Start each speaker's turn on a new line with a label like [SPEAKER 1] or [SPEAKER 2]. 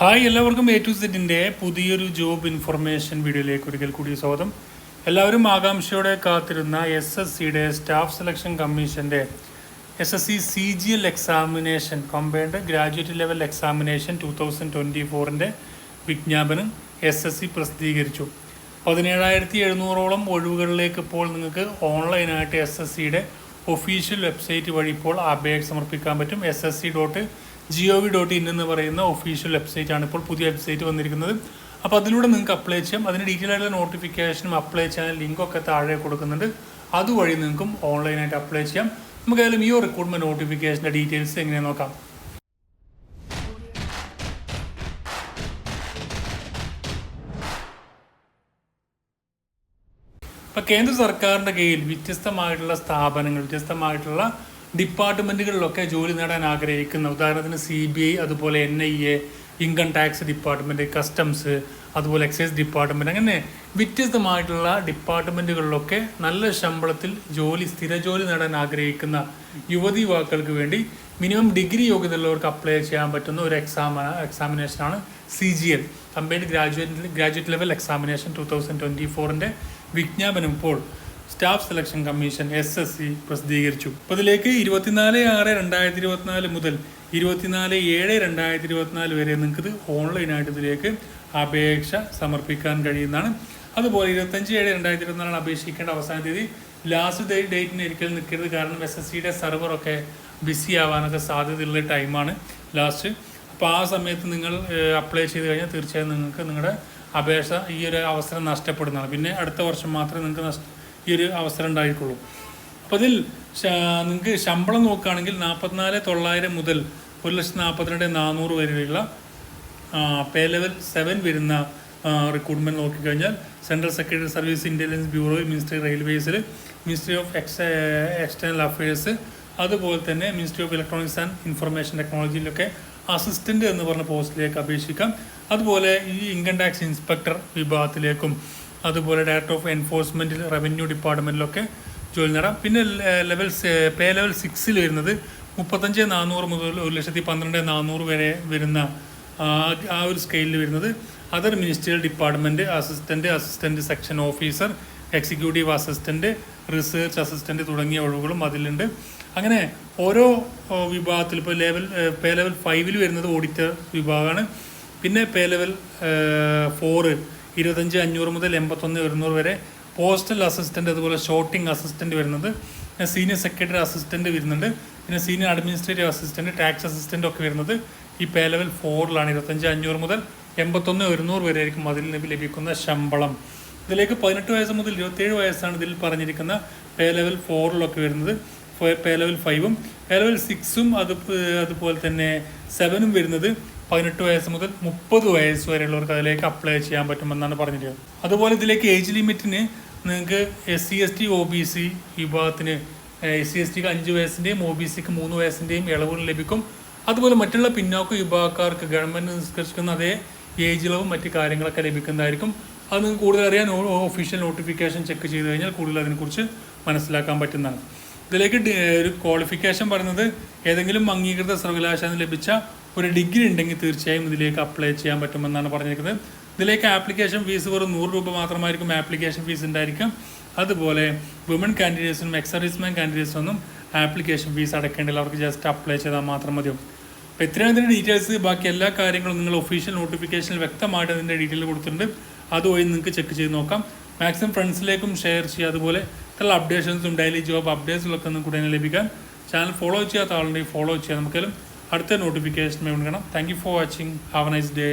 [SPEAKER 1] Hi എല്ലാവർക്കും A to സെറ്റിന്റെ പുതിയൊരു ജോബ് ഇൻഫർമേഷൻ വീഡിയോയിലേക്ക് ഒരിക്കൽ കൂടി സ്വാഗതം. എല്ലാവരും ആകാംക്ഷയോടെ കാത്തിരുന്ന എസ് എസ് സിയുടെ സ്റ്റാഫ് സെലക്ഷൻ കമ്മീഷന്റെ S S C C G L examination combined graduate level examination two thousand twenty ഫോറിന്റെ വിജ്ഞാപനം എസ് എസ് സി പ്രസിദ്ധീകരിച്ചു. പതിനേഴായിരത്തി എഴുന്നൂറോളം ഒഴിവുകളിലേക്ക് ഇപ്പോൾ നിങ്ങൾക്ക് ഓൺലൈനായിട്ട് എസ് എസ് സിയുടെ ഒഫീഷ്യൽ വെബ്സൈറ്റ് വഴി ഇപ്പോൾ അപേക്ഷ സമർപ്പിക്കാൻ പറ്റും. S S C dot G O V dot in എന്ന് പറയുന്ന ഒഫീഷ്യൽ വെബ്സൈറ്റ് ആണ് ഇപ്പോൾ പുതിയ വെബ്സൈറ്റ് വന്നിരിക്കുന്നത്. അപ്പോൾ അതിലൂടെ നിങ്ങൾക്ക് അപ്ലൈ ചെയ്യാം. അതിന് ഡീറ്റെയിൽ ആയിട്ടുള്ള നോട്ടിഫിക്കേഷനും അപ്ലൈ ചെയ്യാൻ ലിങ്കൊക്കെ താഴെ കൊടുക്കുന്നുണ്ട്. അതുവഴി നിങ്ങൾക്കും ഓൺലൈനായിട്ട് അപ്ലൈ ചെയ്യാം. നമുക്ക് ഏതായാലും ഈ റിക്രൂട്ട്മെന്റ് നോട്ടിഫിക്കേഷന്റെ ഡീറ്റെയിൽസ് എങ്ങനെ നോക്കാം. ഇപ്പം കേന്ദ്ര സർക്കാരിന്റെ കീഴിൽ വ്യത്യസ്തമായിട്ടുള്ള സ്ഥാപനങ്ങൾ വ്യത്യസ്തമായിട്ടുള്ള ഡിപ്പാർട്ട്മെന്റുകളിലൊക്കെ ജോലി നേടാൻ ആഗ്രഹിക്കുന്ന ഉദാഹരണത്തിന് സി ബി ഐ അതുപോലെ N I A income tax department customs അതുപോലെ എക്സൈസ് ഡിപ്പാർട്ട്മെന്റ് അങ്ങനെ വ്യത്യസ്തമായിട്ടുള്ള ഡിപ്പാർട്ട്മെന്റുകളിലൊക്കെ നല്ല ശമ്പളത്തിൽ ജോലി സ്ഥിര ജോലി നേടാൻ ആഗ്രഹിക്കുന്ന യുവതി യുവാക്കൾക്ക് വേണ്ടി മിനിമം ഡിഗ്രി യോഗ്യത ഉള്ളവർക്ക് അപ്ലൈ ചെയ്യാൻ പറ്റുന്ന ഒരു exam എക്സാമിനേഷനാണ് C G L combined graduate graduate level examination two thousand twenty ഫോറിന്റെ വിജ്ഞാപനം ഇപ്പോൾ staff selection commission S S C പ്രസിദ്ധീകരിച്ചു. അപ്പോൾ അതിലേക്ക് ഇരുപത്തിനാല് ആറ് രണ്ടായിരത്തി ഇരുപത്തിനാല് മുതൽ ഇരുപത്തിനാല് ഏഴ് രണ്ടായിരത്തി ഇരുപത്തിനാല് വരെ നിങ്ങൾക്ക് ഇത് ഓൺലൈനായിട്ട് ഇതിലേക്ക് അപേക്ഷ സമർപ്പിക്കാൻ കഴിയുന്നതാണ്. അതുപോലെ ഇരുപത്തഞ്ച് ഏഴ് രണ്ടായിരത്തി ഇരുപത്തിനാലാണ് അപേക്ഷിക്കേണ്ട അവസാന തീയതി. ലാസ്റ്റ് ഡേറ്റിന് ഒരിക്കലും നിൽക്കരുത്. കാരണം എസ് എസ് സിയുടെ സെർവറൊക്കെ ബിസി ആവാനൊക്കെ സാധ്യതയുള്ള ടൈമാണ് ലാസ്റ്റ് അപ്പോൾ ആ സമയത്ത് നിങ്ങൾ അപ്ലൈ ചെയ്ത് കഴിഞ്ഞാൽ തീർച്ചയായും നിങ്ങൾക്ക് നിങ്ങളുടെ അപേക്ഷ ഈ ഒരു അവസരം നഷ്ടപ്പെടുന്നതാണ്. പിന്നെ അടുത്ത വർഷം മാത്രമേ നിങ്ങൾക്ക് നഷ്ട ഈ ഒരു അവസരം ഉണ്ടായിട്ടുള്ളൂ അപ്പോൾ അതിൽ നിങ്ങൾക്ക് ശമ്പളം നോക്കുകയാണെങ്കിൽ നാൽപ്പത്തിനാല് തൊള്ളായിരം മുതൽ ഒരു ലക്ഷത്തി നാൽപ്പത്തിരണ്ട് നാനൂറ് വരെയുള്ള പേ ലെവൽ സെവൻ വരുന്ന റിക്രൂട്ട്മെന്റ് നോക്കിക്കഴിഞ്ഞാൽ central secretary service intelligence bureau ministry റെയിൽവേസിൽ ministry of X external affairs അതുപോലെ തന്നെ ministry of electronics and information ടെക്നോളജിയിലൊക്കെ assistant എന്ന് പറഞ്ഞ പോസ്റ്റിലേക്ക് അപേക്ഷിക്കാം. അതുപോലെ ഈ ഇൻകം ടാക്സ് ഇൻസ്പെക്ടർ വിഭാഗത്തിലേക്കും അതുപോലെ ഡയറക്ടർ ഓഫ് എൻഫോഴ്സ്മെന്റിൽ റവന്യൂ ഡിപ്പാർട്ട്മെന്റിലൊക്കെ ജോലി നേടാം. പിന്നെ ലെവൽ പേ ലെവൽ സിക്സിൽ വരുന്നത് മുപ്പത്തഞ്ച് നാനൂറ് മുതൽ ഒരു ലക്ഷത്തി പന്ത്രണ്ട് നാനൂറ് വരെ വരുന്ന ആ ഒരു സ്കെയിലിൽ വരുന്നത്. Other ministerial department assistant assistant section officer executive assistant research assistant തുടങ്ങിയ ഒഴിവുകളും അതിലുണ്ട്. അങ്ങനെ ഓരോ വിഭാഗത്തിൽ ഇപ്പോൾ ലെവൽ പേ ലെവൽ ഫൈവിൽ വരുന്നത് ഓഡിറ്റർ വിഭാഗമാണ്. പിന്നെ പേ ലെവൽ ഫോറ് ഇരുപത്തഞ്ച് അഞ്ഞൂറ് മുതൽ എൺപത്തൊന്ന് ഒരുന്നൂറ് വരെ പോസ്റ്റൽ അസിസ്റ്റന്റ് അതുപോലെ ഷോട്ടിംഗ് അസിസ്റ്റന്റ് വരുന്നത്. പിന്നെ സീനിയർ സെക്രട്ടറി അസിസ്റ്റന്റ് വരുന്നുണ്ട്. പിന്നെ senior administrative assistant tax assistant ഒക്കെ വരുന്നത്. ഈ പേ ലെവൽ ഫോറിലാണ് ഇരുപത്തഞ്ച് അഞ്ഞൂറ് മുതൽ എൺപത്തൊന്ന് ഒരുന്നൂറ് വരെ ആയിരിക്കും അതിൽ നിന്ന് ലഭിക്കുന്ന ശമ്പളം. ഇതിലേക്ക് പതിനെട്ട് വയസ്സ് മുതൽ ഇരുപത്തേഴ് വയസ്സാണ് ഇതിൽ പറഞ്ഞിരിക്കുന്ന പേ ലെവൽ ഫോറിലൊക്കെ വരുന്നത്. പേ ലെവൽ ഫൈവും പേ ലെവൽ സിക്സും അത് അതുപോലെ തന്നെ സെവനും വരുന്നത്. പതിനെട്ട് വയസ്സ് മുതൽ മുപ്പത് വയസ്സ് വരെയുള്ളവർക്ക് അതിലേക്ക് അപ്ലൈ ചെയ്യാൻ പറ്റുമെന്നാണ് പറഞ്ഞിരിക്കുന്നത്. അതുപോലെ ഇതിലേക്ക് ഏജ് ലിമിറ്റിന് നിങ്ങൾക്ക് S C S T O B C വിഭാഗത്തിന് എസ് സി എസ് ടിക്ക് അഞ്ച് വയസ്സിന്റെയും ഒ ബി സിക്ക് മൂന്ന് വയസ്സിന്റെയും ഇളവുകൾ ലഭിക്കും. അതുപോലെ മറ്റുള്ള പിന്നോക്ക വിഭാഗക്കാർക്ക് ഗവൺമെന്റ് നിഷ്കരിക്കുന്ന അതേ ഏജ് ഇളവും മറ്റ് കാര്യങ്ങളൊക്കെ ലഭിക്കുന്നതായിരിക്കും. അത് നിങ്ങൾക്ക് കൂടുതൽ അറിയാൻ ഒഫീഷ്യൽ നോട്ടിഫിക്കേഷൻ ചെക്ക് ചെയ്ത് കഴിഞ്ഞാൽ കൂടുതൽ അതിനെക്കുറിച്ച് മനസ്സിലാക്കാൻ പറ്റുന്നതാണ്. ഇതിലേക്ക് ഒരു ക്വാളിഫിക്കേഷൻ പറയുന്നത് ഏതെങ്കിലും അംഗീകൃത സർവകലാശാല ലഭിച്ച ഒരു ഡിഗ്രി ഉണ്ടെങ്കിൽ തീർച്ചയായും ഇതിലേക്ക് അപ്ലൈ ചെയ്യാൻ പറ്റുമെന്നാണ് പറഞ്ഞിരിക്കുന്നത്. ഇതിലേക്ക് ആപ്ലിക്കേഷൻ ഫീസ് വെറും നൂറ് രൂപ മാത്രമായിരിക്കും ആപ്ലിക്കേഷൻ ഫീസ് ഉണ്ടായിരിക്കും. അതുപോലെ വുമൺ കാൻഡിഡേറ്റ്സിനും എക്സ് സർവീസ്മാൻ കാൻഡിഡേറ്റ്സിനൊന്നും ആപ്ലിക്കേഷൻ ഫീസ് അടക്കേണ്ടില്ല അവർക്ക് ജസ്റ്റ് അപ്ലൈ ചെയ്താൽ മാത്രം മതിയാവും. അപ്പോൾ ഇത്രയും ഇതിന്റെ ഡീറ്റെയിൽസ് ബാക്കി എല്ലാ കാര്യങ്ങളും നിങ്ങൾ ഒഫീഷ്യൽ നോട്ടിഫിക്കേഷനിൽ വ്യക്തമായിട്ട് അതിന്റെ ഡീറ്റെയിൽ കൊടുത്തിട്ടുണ്ട്. അതുവഴി നിങ്ങൾക്ക് ചെക്ക് ചെയ്ത് നോക്കാം. മാക്സിമം ഫ്രണ്ട്സിലേക്കും ഷെയർ ചെയ്യുക. അതുപോലെ ഇത്ര അപ്ഡേഷൻസും ഡെയിലി ജോബ് അപ്ഡേറ്റ്സുകളൊക്കെ നിങ്ങൾക്ക് കൂടെ ലഭിക്കാൻ ചാനൽ ഫോളോ ചെയ്യാത്ത ആളുണ്ടെങ്കിൽ ഫോളോ ചെയ്യാം. നമുക്കെല്ലാം അടുത്ത നോട്ടിഫിക്കേഷൻ വേണം thank you for watching have nice day